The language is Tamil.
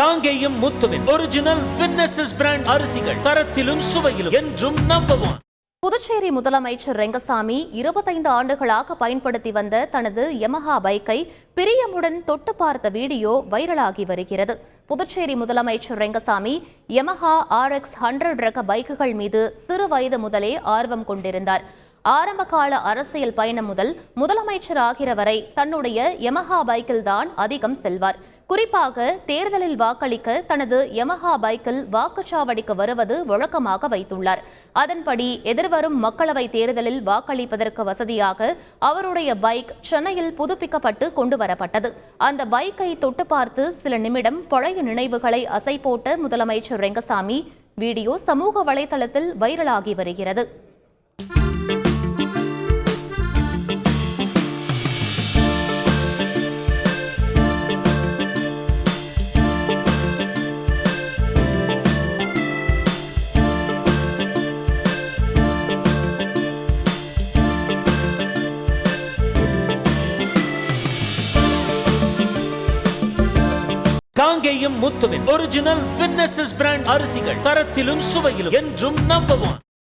காங்கேயம் முத்துவின் ஒரிஜினல் வின்னசஸ் பிராண்ட் அரிசிகள் தரத்திலும் சுவையிலும் என்றும் நம்பர் ஒன் புதுச்சேரி முதலமைச்சர் ரெங்கசாமி இருபத்தைந்து ஆண்டுகளாக பயன்படுத்தி வந்த தனது யமஹா பைக்கை பிரியமுடன் தொட்டு பார்த்த வீடியோ வைரலாகி வருகிறது. புதுச்சேரி முதலமைச்சர் ரெங்கசாமி யமஹா ஆர்எக்ஸ் ஹண்ட்ரட் ரக பைக்குகள் மீது சிறு வயது முதலே ஆர்வம் கொண்டிருந்தார். ஆரம்பகால அரசியல் பயணம் முதல் முதலமைச்சர் ஆகிற வரை தன்னுடைய யமஹா பைக்கில் தான் அதிகம் செல்வார். குறிப்பாக தேர்தலில் வாக்களிக்க தனது யமஹா பைக்கில் வாக்குச்சாவடிக்கு வருவது வழக்கமாக வைத்துள்ளார். அதன்படி எதிர்வரும் மக்களவை தேர்தலில் வாக்களிப்பதற்கு வசதியாக அவருடைய பைக் சென்னையில் புதுப்பிக்கப்பட்டு கொண்டு வரப்பட்டது அந்த பைக்கை தொட்டு பார்த்து சில நிமிடம் பழைய நினைவுகளை அசை போட்ட முதலமைச்சர் ரெங்கசாமி வீடியோ சமூக வலைதளத்தில் வைரலாகி வருகிறது. காங்கேயம் முத்துவின். ஒரிஜினல் வின்னசஸ் பிராண்ட் அரிசிகள் தரத்திலும் சுவையிலும் என்றும் நம்பர் ஒன்